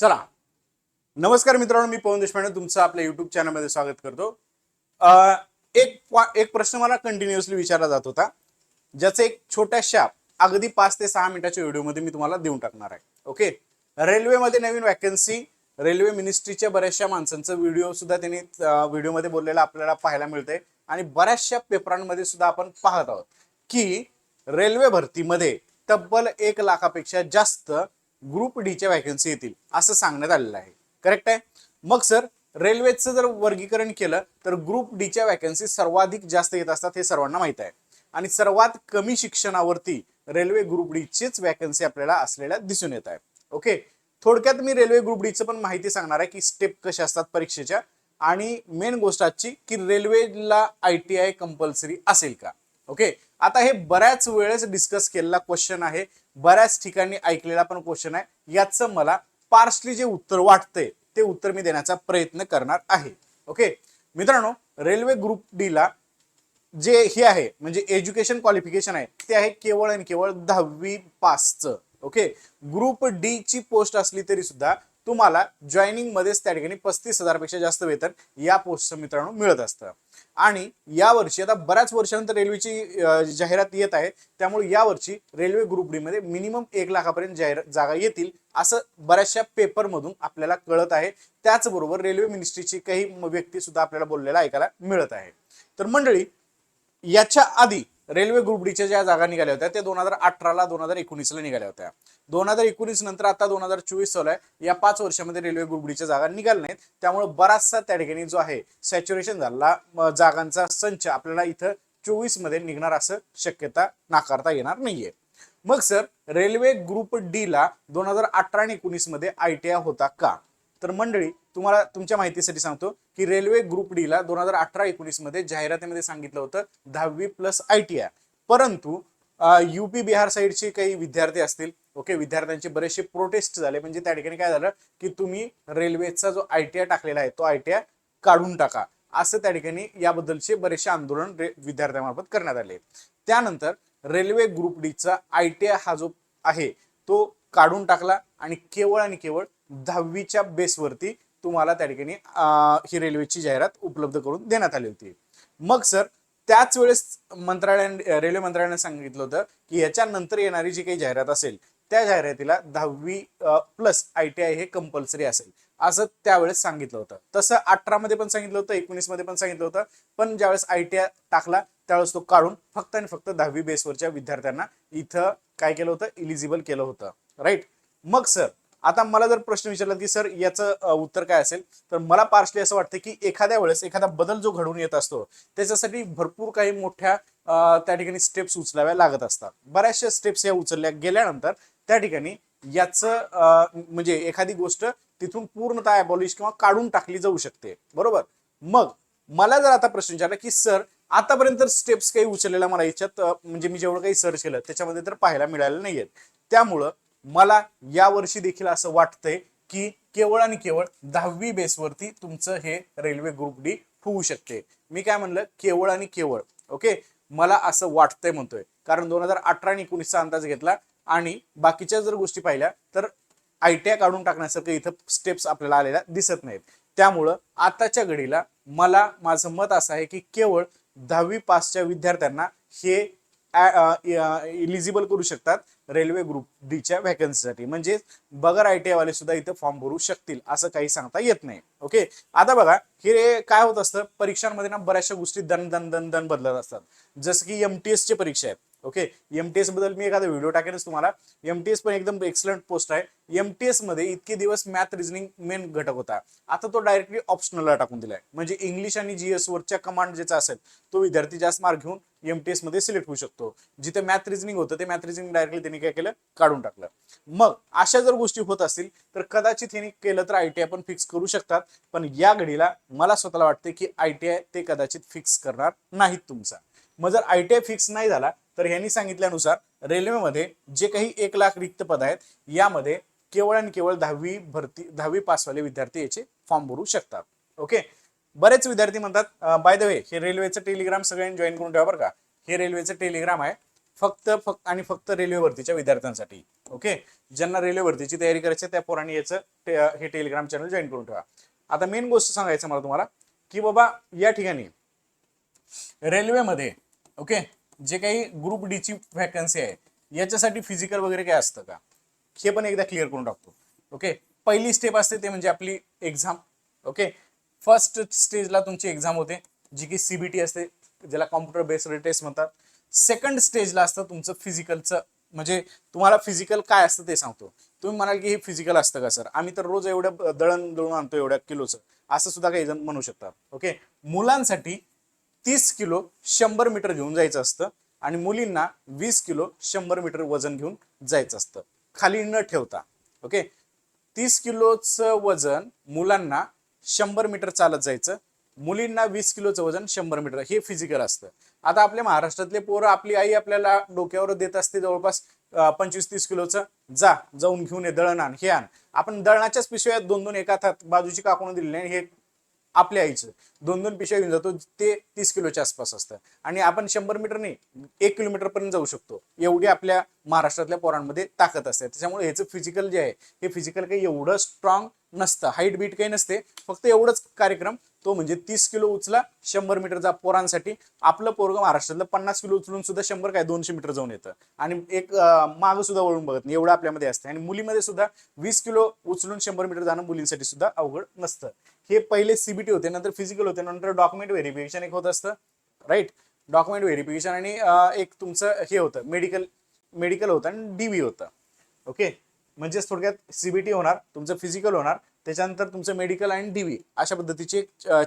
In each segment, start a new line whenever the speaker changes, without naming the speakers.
चला. नमस्कार मित्रांनो मी पवन देशपांडे तुमचं आपल्या युट्यूब चॅनलमध्ये स्वागत करतो. एक एक प्रश्न मला कंटिन्युअसली विचारला जात होता ज्याचं एक छोट्याशा अगदी पाच ते सहा मिनिटाच्या व्हिडिओमध्ये मी तुम्हाला देऊन टाकणार आहे. ओके रेल्वेमध्ये नवीन वॅकन्सी रेल्वे मिनिस्ट्रीच्या बऱ्याचशा माणसांचं व्हिडिओ सुद्धा त्यांनी व्हिडिओमध्ये बोललेला आपल्याला पाहायला मिळतंय. आणि बऱ्याचशा पेपरांमध्ये सुद्धा आपण पाहत आहोत की रेल्वे भरतीमध्ये तब्बल एक लाखापेक्षा जास्त ग्रुप डीच्या वॅकन्सी येतील असं सांगण्यात आलेलं आहे. करेक्ट आहे? मग सर रेल्वेचं जर वर्गीकरण केलं तर ग्रुप डीच्या वॅकन्सी सर्वाधिक जास्त येत असतात हे सर्वांना माहीत आहे. आणि सर्वात कमी शिक्षणावरती रेल्वे ग्रुप डीचीच वॅकन्सी आपल्याला असलेल्या दिसून येत आहे. ओके थोडक्यात मी रेल्वे ग्रुप डीचं पण माहिती सांगणार आहे की स्टेप कशा असतात परीक्षेच्या. आणि मेन गोष्ट आजची की रेल्वेला आय टी आय कंपल्सरी असेल का? ओके आता हे बऱ्याच वेळेस डिस्कस केलेला क्वेश्चन आहे. बऱ्याच ठिकाणी ऐकलेला पण क्वेश्चन आहे. याचं मला पार्सली जे उत्तर वाटतंय ते उत्तर मी देण्याचा प्रयत्न करणार आहे. ओके मित्रांनो रेल्वे ग्रुप डी ला जे हे आहे म्हणजे एज्युकेशन क्वालिफिकेशन आहे ते आहे केवळ आणि केवळ दहावी पासचं. ओके ग्रुप डी ची पोस्ट असली तरी सुद्धा तुम्हाला जॉईनिंग मध्येच त्या ठिकाणी पस्तीस हजारपेक्षा जास्त वेतन या पोस्टचं मित्रांनो मिळत असतं. आणि या वर्षी आता बऱ्याच वर्षानंतर रेल्वेची जाहिरात येत आहे. त्यामुळे यावर्षी रेल्वे ग्रुप डीमध्ये मिनिमम एक लाखापर्यंत जाहिरात जागा येतील असं बऱ्याचशा पेपरमधून आपल्याला कळत आहे. त्याचबरोबर रेल्वे मिनिस्ट्रीची काही व्यक्ती सुद्धा आपल्याला बोललेला ऐकायला मिळत आहे. तर मंडळी याच्या आधी रेल्वे ग्रुप डीच्या ज्या जागा निघाल्या होत्या त्या दोन हजार अठराला दोन हजार एकोणीसला निघाल्या होत्या. दोन हजार एकोणीस नंतर आता दोन हजार चोवीस चालू आहे. या पाच वर्षामध्ये रेल्वे ग्रुप डीच्या जागा निघाल्या नाहीत. त्यामुळे बराचसा त्या ठिकाणी जो आहे सॅच्युरेशन झाला जागांचा संच आपल्याला इथं चोवीसमध्ये निघणार असं शक्यता नाकारता येणार नाहीये. मग सर रेल्वे ग्रुप डी ला दोन हजार अठरा आणि एकोणीसमध्ये आय टी आय होता का? तर मंडळी तुम्हाला तुमच्या माहितीसाठी सांगतो की रेल्वे ग्रुप डी ला दोन हजार अठरा एकोणीसमध्ये जाहिरातीमध्ये सांगितलं होतं दहावी प्लस आय टी आय परंतु युपी बिहार साईडचे काही विद्यार्थी असतील ओके विद्यार्थ्यांचे बरेचसे प्रोटेस्ट झाले. म्हणजे त्या ठिकाणी काय झालं की तुम्ही रेल्वेचा जो आय टी आय टाकलेला आहे तो आय टी आय काढून टाका. असं त्या ठिकाणी याबद्दलचे बरेचसे आंदोलन रे- विद्यार्थ्यांमार्फत करण्यात आले. त्यानंतर रेल्वे ग्रुप डीचा आय टी आय हा जो आहे तो काढून टाकला आणि केवळ आणि केवळ दहावीच्या बेसवरती तुम्हाला त्या ठिकाणी ही रेल्वेची जाहिरात उपलब्ध करून देण्यात आली होती. मग सर त्याच वेळेस मंत्रालयाने रेल्वे मंत्रालयाने सांगितलं होतं की याच्यानंतर येणारी जी काही जाहिरात असेल त्या जाहिरातीला दहावी प्लस आय टी आय हे कंपल्सरी असेल असं त्यावेळेस सांगितलं होतं. तसं अठरा मध्ये पण सांगितलं होतं एकोणीसमध्ये पण सांगितलं होतं पण ज्यावेळेस आय टी आय टाकला त्यावेळेस तो काढून फक्त आणि फक्त दहावी बेसवरच्या विद्यार्थ्यांना इथं काय केलं होतं? इलिजिबल केलं होतं. राईट मग सर आता मला जर प्रश्न विचारला की सर याचं उत्तर काय असेल? तर मला पार्शली असं वाटतं की एखाद्या वेळेस एखादा बदल जो घडून येत असतो त्याच्यासाठी भरपूर काही मोठ्या त्या ठिकाणी स्टेप्स उचलाव्या लागत असतात. बऱ्याचशा स्टेप्स या उचलल्या गेल्यानंतर त्या ठिकाणी याचं म्हणजे एखादी गोष्ट तिथून पूर्णतः अबॉलिश किंवा काढून टाकली जाऊ शकते. बरोबर? मग मला जर आता प्रश्न विचारला की सर आतापर्यंत स्टेप्स काही उचललेल्या मला याच्यात म्हणजे मी जेवढं काही सर्च केलं त्याच्यामध्ये तर पाहायला मिळालं नाहीयेत. त्यामुळं मला यावर्षी देखील असं वाटतंय की केवळ आणि केवळ दहावी बेसवरती तुमचं हे रेल्वे ग्रुप डी होऊ शकते. मी काय म्हणलं? केवळ आणि केवळ. ओके मला असं वाटतंय म्हणतोय. कारण दोन हजार अठरा आणि एकोणीसचा अंदाज घेतला आणि बाकीच्या जर गोष्टी पाहिल्या तर आय टी आय काढून टाकण्यासारखं इथं स्टेप्स आपल्याला आलेल्या दिसत नाहीत. त्यामुळं आताच्या घडीला मला माझं मत असं आहे की केवळ दहावी पासच्या विद्यार्थ्यांना हे इलिजिबल करू शकतात रेल्वे ग्रुप डीच्या व्हॅकन्सीसाठी म्हणजे बगर आय टी वाले सुद्धा इथं फॉर्म भरू शकतील असं काही सांगता येत नाही. ओके आता बघा हे काय होत असतं? परीक्षांमध्ये ना बऱ्याचशा गोष्टी दन दन दन दन बदलत असतात. जसं की एम टी ची परीक्षा आहे ओके एम टी एसबद्दल मी एखादा व्हिडिओ टाकेनच तुम्हाला. एम टी एस पण एकदम एक्सलंट पोस्ट आहे. एम टी एसमध्ये इतके दिवस मॅथ रिझनिंग मेन घटक होता. आता तो डायरेक्टली ऑप्शनलला टाकून दिलाय. म्हणजे इंग्लिश आणि जीएस वरच्या कमांड ज्याचा असेल तो विद्यार्थी जास्त मार्क घेऊन एम टी एसमध्ये सिलेक्ट होऊ शकतो. जिथे मॅथ रिझनिंग होतं ते मॅथ रिझनिंग डायरेक्टली त्यांनी काय केलं? काढून टाकलं. मग अशा जर गोष्टी होत असतील तर कदाचित त्यांनी केलं तर आयटीआय पण फिक्स करू शकतात. पण या घडीला मला स्वतःला वाटते की आयटीआय ते कदाचित फिक्स करणार नाहीत तुमचा. मग जर आयटीआय फिक्स नाही झाला तर यांनी सांगितल्यानुसार रेल्वेमध्ये जे काही एक लाख रिक्त पद आहेत यामध्ये केवळ आणि केवळ दहावी भरती दहावी पासवाले विद्यार्थी याचे फॉर्म भरू शकतात. ओके? बरेच विद्यार्थी म्हणतात बाय द वे हे रेल्वेचं टेलिग्राम सगळ्यांनी जॉईन करून ठेवा बरं का. हे रेल्वेचं टेलिग्राम आहे फक्त फक्त आणि फक्त रेल्वे भरतीच्या विद्यार्थ्यांसाठी. ओके? ज्यांना रेल्वे भरतीची तयारी करायची आहे, त्या पोरांनी याचं ते- हे टेलिग्राम चॅनल जॉईन करून ठेवा. आता मेन गोष्ट सांगायचं मला तुम्हाला की बाबा या ठिकाणी रेल्वेमध्ये ओके? जे काही ग्रुप डीची व्हॅकन्सी आहे याच्यासाठी फिजिकल वगैरे काय असतं का? हे पण एकदा क्लिअर करून टाकतो. ओके पहिली स्टेप असते ते म्हणजे आपली एक्झाम ओके फर्स्ट स्टेजला तुमची एक्झाम होते जी की सीबीटी असते ज्याला कॉम्प्युटर बेस्ड टेस्ट म्हणतात. सेकंड स्टेजला असतं तुमचं फिजिकलचं म्हणजे तुम्हाला फिजिकल काय असतं ते सांगतो. तुम्ही म्हणाल की हे फिजिकल असतं का सर आम्ही तर रोज एवढं दळण दळून आणतो एवढ्या किलोचं. असं सुद्धा काही जण म्हणू शकतात. ओके मुलांसाठी तीस किलो शंभर मीटर घेऊन जायचं असतं आणि मुलींना वीस किलो शंभर मीटर वजन घेऊन जायचं असतं. खाली न ठेवता ओके? तीस किलोचं वजन मुलांना शंभर मीटर चालत जायचं मुलींना वीस किलोचं वजन शंभर मीटर हे फिजिकल असतं. आता आपल्या महाराष्ट्रातले पोरं आपली आई आपल्याला डोक्यावर देत असते जवळपास पंचवीस तीस किलोचं. जा जाऊन घेऊन ये दळण आण हे आण. आपण दळणाच्याच पिशव्या दोन दोन एका बाजूची काकून दिलेली नाही हे आपल्या आईचं. दोन दोन पिशव्या घेऊन जातो ते तीस किलोच्या आसपास असतं. आणि आपण शंभर मीटर नाही एक किलोमीटर पर्यंत जाऊ शकतो. एवढी आपल्या महाराष्ट्रातल्या पोरांमध्ये ताकद असते. त्याच्यामुळे ह्याचं फिजिकल जे आहे हे फिजिकल काही एवढं स्ट्रॉंग नसतं. हाईट बीट काही नसते. फक्त एवढंच कार्यक्रम तो म्हणजे तीस किलो उचला शंभर मीटरचा पोरांसाठी. आपलं पोरग महाराष्ट्रातलं पन्नास किलो उचलून सुद्धा शंभर काय दोनशे मीटर जाऊन येतं. आणि एक माग सुद्धा वळून बघत नाही. एवढं आपल्यामध्ये असतं आणि मुलीमध्ये सुद्धा वीस किलो उचलून शंभर मीटर जाणं मुलींसाठी सुद्धा अवघड नसतं. हे पहिले सीबीटी होते नंतर फिजिकल होते नंतर डॉक्युमेंट व्हेरिफिकेशन एक होत असतं. राईट डॉक्युमेंट व्हेरिफिकेशन आणि एक तुमचं हे होतं मेडिकल मेडिकल होतं आणि डीव्ही होतं. ओके म्हणजेच थोडक्यात सीबीटी होणार तुमचं फिजिकल होणार. त्याच्यानंतर तुमचं मेडिकल आणि डीव्ही अशा पद्धतीचे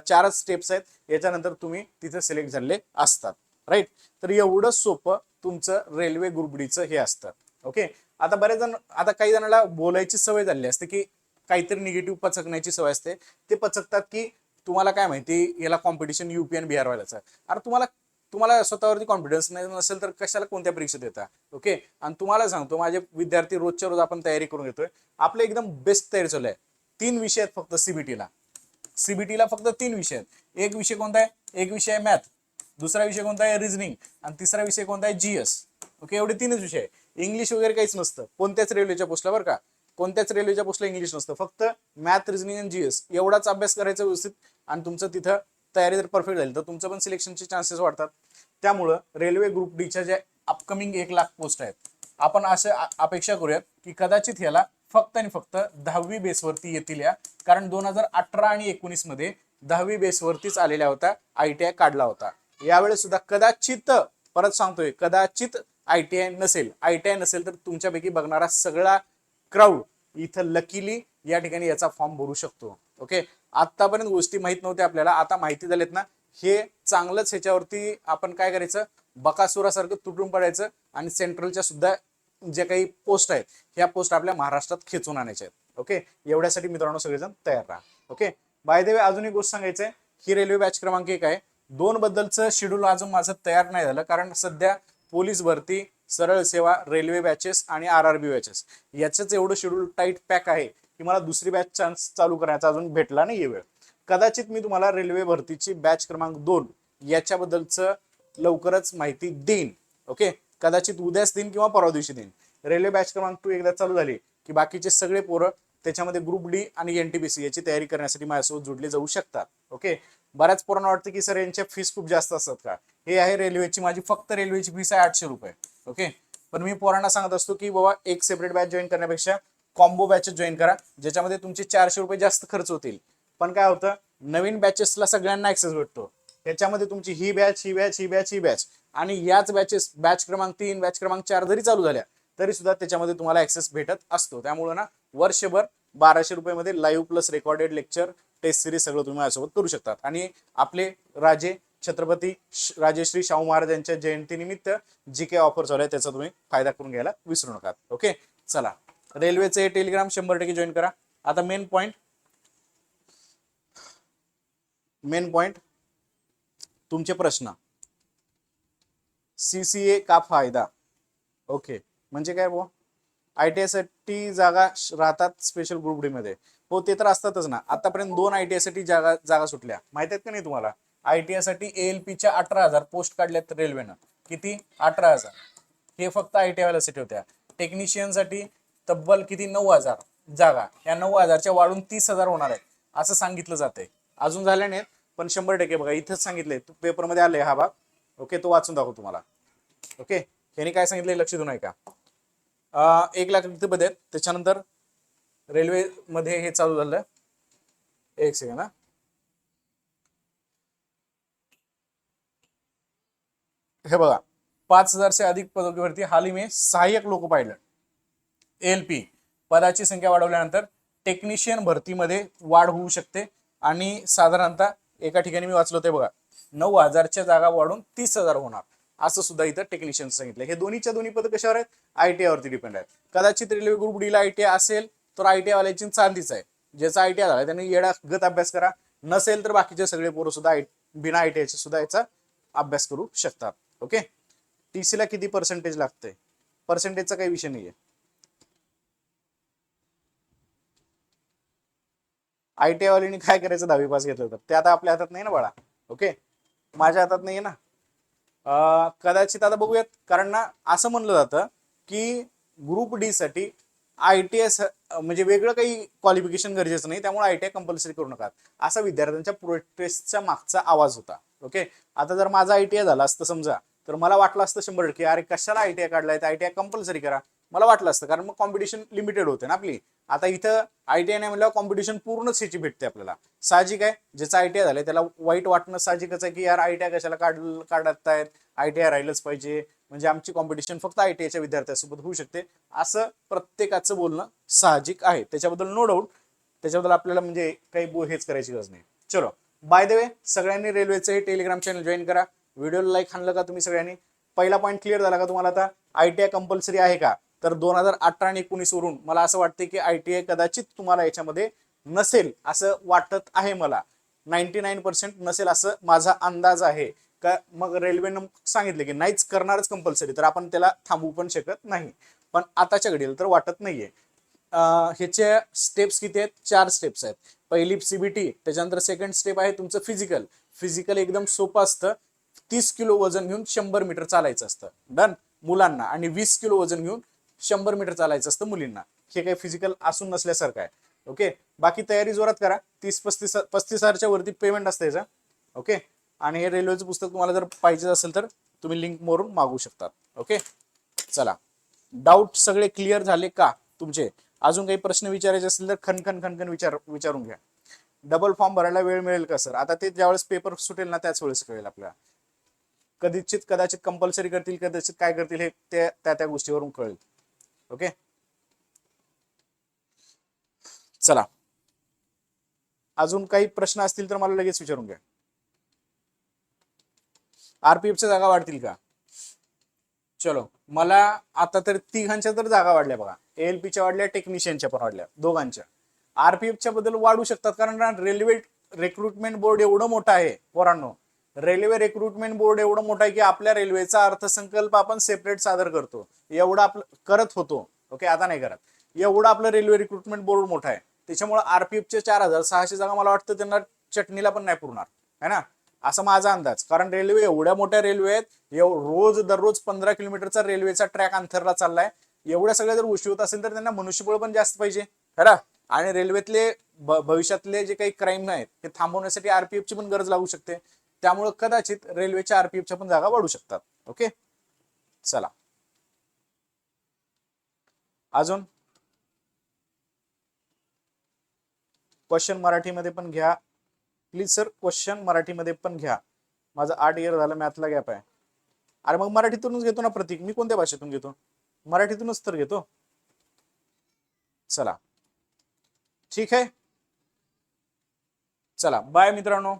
चारच स्टेप्स आहेत. याच्यानंतर तुम्ही तिथे सिलेक्ट झालेले असतात. राईट तर एवढं सोपं तुमचं रेल्वे ग्रुपडीचं हे असतं. ओके आता बरेच जण आता काही जणांना बोलायची सवय झाली असते की काहीतरी निगेटिव्ह पचकण्याची सवय असते. ते पचकतात की तुम्हाला काय माहिती याला कॉम्पिटिशन युपी आणि बिहार व्हायलाच अरे तुम्हाला तुम्हाला स्वतःवरती कॉन्फिडन्स नाही नसेल तर कशाला कोणत्या परीक्षा देता? ओके आणि तुम्हाला सांगतो माझे विद्यार्थी रोजच्या रोज आपण तयारी करून घेतोय. आपलं एकदम बेस्ट तयारी चालू आहे. तीन विषय आहेत फक्त सीबीटीला सीबीटीला फक्त तीन विषय आहेत. एक विषय कोणता आहे? एक विषय आहे मॅथ दुसरा विषय कोणता आहे? रिझनिंग आणि तिसरा विषय कोणता आहे? जीएस ओके एवढे तीनच विषय आहे इंग्लिश वगैरे काहीच नसतं. कोणत्याच रेल्वेच्या पोस्टला बरं का? कोणत्याच रेल्वेच्या पोस्टला इंग्लिश नसतं. फक्त मॅथ रिझनिंग आणि जीएस एवढाच अभ्यास करायचा व्यवस्थित आणि तुमचं तिथं तयारी जर परफेक्ट झाली तर तुमचं पण सिलेक्शनचे चान्सेस वाढतात. त्यामुळं रेल्वे ग्रुप डीच्या ज्या अपकमिंग एक लाख पोस्ट आहेत आपण असं अपेक्षा करूयात की कदाचित ह्याला फक्त आणि फक्त दहावी बेसवरती येतील या कारण दोन हजार अठरा आणि एकोणीसमध्ये दहावी बेसवरतीच आलेल्या होत्या आय टी आय काढला होता. यावेळेस सुद्धा कदाचित परत सांगतोय कदाचित आय टी आय नसेल. आय टी आय नसेल तर तुमच्यापैकी बघणारा सगळा क्राऊड इथं लकीली या ठिकाणी याचा फॉर्म भरू शकतो. ओके आतापर्यंत गोष्टी माहीत नव्हत्या आपल्याला. आता माहिती झालेत ना. हे चांगलंच ह्याच्यावरती आपण काय करायचं? बकासुरासारखं तुटून पडायचं आणि सेंट्रलच्या सुद्धा जे काही पोस्ट आहेत ह्या पोस्ट आपल्या महाराष्ट्रात खेचून आणायच्या आहेत. ओके एवढ्यासाठी मित्रांनो सगळेजण तयार राहा. ओके बाय द वे अजून एक गोष्ट सांगायचं आहे ही रेल्वे बॅच क्रमांक एक आहे. दोन बद्दलचं शेड्यूल अजून माझं तयार नाही झालं कारण सध्या पोलीस भरती सरळ सेवा रेल्वे बॅचेस आणि आर आर बी बॅचेस याचंच एवढं शेड्यूल टाईट पॅक आहे की मला दुसरी बॅच चान्स चालू करायचा अजून भेटला नाही वेळ. कदाचित मी तुम्हाला रेल्वे भरतीची बॅच क्रमांक दोन याच्याबद्दलचं लवकरच माहिती देईन. ओके कदाचित उद्याच देईन किंवा परवा दिवशी देईन रेल्वे बॅच क्रमांक टू एकदा चालू झाली की बाकीचे सगळे पोरं त्याच्यामध्ये ग्रुप डी आणि एनटीपीसी याची तयारी करण्यासाठी माझ्यासोबत जोडले जाऊ शकतात. ओके बऱ्याच पोरांना वाटतं की सर यांच्या फीस खूप जास्त असतात का? हे आहे रेल्वेची माझी फक्त रेल्वेची फीस आहे आठशे रुपये. ओके पण मी पोरांना सांगत असतो की बाबा एक सेपरेट बॅच जॉईन करण्यापेक्षा कॉम्बो बॅचेस जॉईन करा ज्याच्यामध्ये तुमचे चारशे रुपये जास्त खर्च होतील. पण काय होतं नवीन बॅचेसला सगळ्यांना ऍक्सेस भेटतो. याच्यामध्ये तुमची ही बॅच ही बॅच ही बॅच ही बॅच आणि याच बॅचेस बॅच क्रमांक तीन बॅच क्रमांक चार जरी चालू झाल्या तरी सुद्धा त्याच्यामध्ये तुम्हाला ऍक्सेस भेटत असतो. त्यामुळे ना वर्षभर बाराशे रुपयामध्ये live plus recorded lecture test series सगळं तुम्ही माझ्यासोबत करू शकतात. आणि आपले राजे छत्रपती राजेश्री शाहू महाराज यांच्या जयंतीनिमित्त जी काही ऑफर चालू आहे त्याचा तुम्ही फायदा करून घ्यायला विसरू नका ओके चला. रेल्वेचे टेलिग्राम शंभर टक्के जॉईन करा. आता मेन पॉइंट मेन पॉइंट तुमचे प्रश्न. सीसीए का फायदा? ओके म्हणजे काय भाऊ? आय टी साठी जागा राहतात स्पेशल ग्रुप डी मध्ये. हो ते तर असतातच ना. आतापर्यंत दोन आय टी साठी जागा जागा सुटल्या. माहीत आहेत का नाही तुम्हाला? आय टी साठी एएलपीच्या अठरा हजार पोस्ट काढल्यात रेल्वेनं किती? अठरा हजार. हे फक्त आय टी वाल्यासाठी होत्या. टेक्निशियनसाठी तब्बल किती? नऊ हजार जागा. या नऊ हजारच्या वाढून तीस हजार होणार आहेत. असं सांगितलं जातंय. अजून झाल्या नाहीत? पण शंभर टक्के बघा इथंच सांगितलंय. पेपरमध्ये आलंय हा भाग. ओके तो वाचून दाखव तुम्हाला. ओके ह्याने काय सांगितलंय लक्ष देऊन ऐका. का एक लाख रुपये आहेत त्याच्यानंतर रेल्वे मध्ये हे चालू झालं. एक सेकंड हा. हे बघा पाच हजारचे अधिक पदवीवरती हाली मी सहाय्यक लोक पाहिलं. एल पी पदाची संख्या वाढवल्यानंतर टेक्निशियन भरतीमध्ये वाढ होऊ शकते आणि साधारणतः एका ठिकाणी मी वाचलो ते बघा. नऊ हजारच्या जागा वाढून तीस हजार होणार. असं सुद्धा इथं टेक्निशियन सांगितलं हे दोन्हीच्या दोन्ही पद कशावर आहेत? आयटीआयवरती वरती डिपेंड आहेत. कदाचित रेल्वे ग्रुप डीला आयटीआय असेल तर आय वाल्याची चांदीच आहे. ज्याचा आयटीआय झाला त्यांनी येडा गत अभ्यास करा. नसेल तर बाकीचे सगळे पोरं सुद्धा आय बिना आय टी सुद्धा याचा अभ्यास करू शकतात. ओके? टी ला किती पर्सेंटेज लागतंय? पर्सेंटेजचा काही विषय नाहीये. आय टी वाल्यांनी काय करायचं? दहावी पास घेतलं तर ते आता आपल्या हातात नाही ना बाळा. ओके? माझ्या हातात नाही ना. कदाचित आता बघूयात. कारण ना असं म्हणलं जातं की ग्रुप डी साठी आय टी एस म्हणजे वेगळं काही क्वालिफिकेशन गरजेचं नाही. त्यामुळे आय टी आय कंपल्सरी करू नका. असा विद्यार्थ्यांच्या प्रोटेस्टच्या मागचा आवाज होता. ओके? आता जर माझा आय टी आय झाला असतं समजा तर मला वाटलं असतं शंभर टक्के अरे कशाला आय टी आय काढलाय? आय टी आय कंपल्सरी करा. मला वाटलं असतं कारण मग कॉम्पिटिशन लिमिटेड होते ना आपली. आता इथं आय टी आय नाही म्हणल्यावर कॉम्पिटिशन पूर्णच ह्याची भेटते आपल्याला. साहजिक आहे ज्याचं आय टी आय झालं त्याला वाईट वाटणं साहजिकच आहे की यार आय टी आय कशाला काढ काढत आहेत आय टी आय राहिलंच पाहिजे. म्हणजे आमची कॉम्पिटिशन फक्त आय टी आयच्या विद्यार्थ्यांसोबत होऊ शकते. असं प्रत्येकाचं बोलणं साहजिक आहे. त्याच्याबद्दल नो डाऊट त्याच्याबद्दल आपल्याला म्हणजे काही बो हेच करायची गरज नाही. चलो. बाय द वे सगळ्यांनी रेल्वेचं हे टेलिग्राम चॅनल जॉईन करा. व्हिडिओला लाईक आणलं का तुम्ही सगळ्यांनी? पहिला पॉईंट क्लिअर झाला का तुम्हाला आता? आय टी आय कंपल्सरी आहे का? तर दोन हजार अठरा आणि एकोणीस वरून मला असं वाटतं की आय टी आय कदाचित तुम्हाला याच्यामध्ये नसेल असं वाटत आहे मला. नाईन्टी नाईन पर्सेंट नसेल असं माझा अंदाज आहे. का मग रेल्वेनं सांगितलं की नाहीच करणारच कंपल्सरी तर आपण त्याला थांबवू पण शकत नाही. पण आताच्या घडीला तर वाटत नाहीये. आहे ह्याचे स्टेप्स किती आहेत? चार स्टेप्स आहेत. पहिली सीबीटी त्याच्यानंतर सेकंड स्टेप आहे तुमचं फिजिकल फिजिकल एकदम सोपं असतं. तीस किलो वजन घेऊन शंभर मीटर चालायचं असतं. डन मुलांना. आणि वीस किलो वजन घेऊन शंभर मीटर चालायचं असतं मुलींना. हे काही फिजिकल असून नसल्यासारखं आहे. ओके बाकी तयारी जोरात करा. तीस पस्तीस पस्तीस हजारच्या वरती पेमेंट असतं याचं. ओके आणि हे रेल्वेचं पुस्तक तुम्हाला जर पाहिजे असेल तर तुम्ही लिंक मोरून मागू शकतात ओके चला. डाऊट सगळे क्लिअर झाले का तुमचे? अजून काही प्रश्न विचारायचे असतील तर खनखन खनखन विचार विचारून घ्या. डबल फॉर्म भरायला वेळ मिळेल का सर आता ते ज्यावेळेस पेपर सुटेल ना त्याच वेळेस कळेल आपल्याला. कदाचित कदाचित कंपल्सरी करतील कदाचित काय करतील हे त्या त्या गोष्टीवरून कळेल. ओके? चला. अजून काही प्रश्न असतील तर मला लगेच विचारून घ्या. आरपीएफच्या जागा वाढतील का? चलो. मला आता तर तिघांच्या तर जागा वाढल्या बघा. एएलपीच्या वाढल्या टेक्निशियनच्या पण वाढल्या दोघांच्या. आरपीएफच्या बद्दल वाढू शकतात कारण रेल्वे रिक्रुटमेंट बोर्ड एवढं मोठं आहे पोरांनो. रेल्वे रिक्रुटमेंट बोर्ड एवढं मोठा आहे की आपल्या रेल्वेचा अर्थसंकल्प आपण सेपरेट सादर करतो. एवढं आपलं करत होतो. ओके आता नाही करत. एवढं आपलं रेल्वे रिक्रुटमेंट बोर्ड मोठा आहे. त्याच्यामुळे आरपीएफचे चार हजार सहाशे जागा मला वाटतं त्यांना चटणीला पण नाही पुरणार. है ना? असा माझा अंदाज. कारण रेल्वे एवढ्या मोठ्या रेल्वे आहेत एव- रोज दररोज पंधरा किलोमीटरचा रेल्वेचा ट्रॅक अंथरला चाललाय. एवढ्या सगळ्या जर गोष्टी होत असेल तर त्यांना मनुष्यबळ पण जास्त पाहिजे. खरा आणि रेल्वेतले भविष्यातले जे काही क्राईम आहेत ते थांबवण्यासाठी आरपीएफची पण गरज लागू शकते. त्यामुळे कदाचित रेल्वेच्या आरपीएफच्या पण जागा वाढू शकतात. ओके? चला. अजून? क्वेश्चन मराठीमध्ये पण घ्या. प्लीज सर क्वेश्चन मराठीमध्ये पण घ्या. माझं आठ इयर झालं मॅथला गॅप आहे. अरे मग मराठीतूनच घेतो ना प्रतीक. मी कोणत्या भाषेतून घेतो? मराठीतूनच तर घेतो. चला. ठीक आहे? चला. बाय मित्रांनो.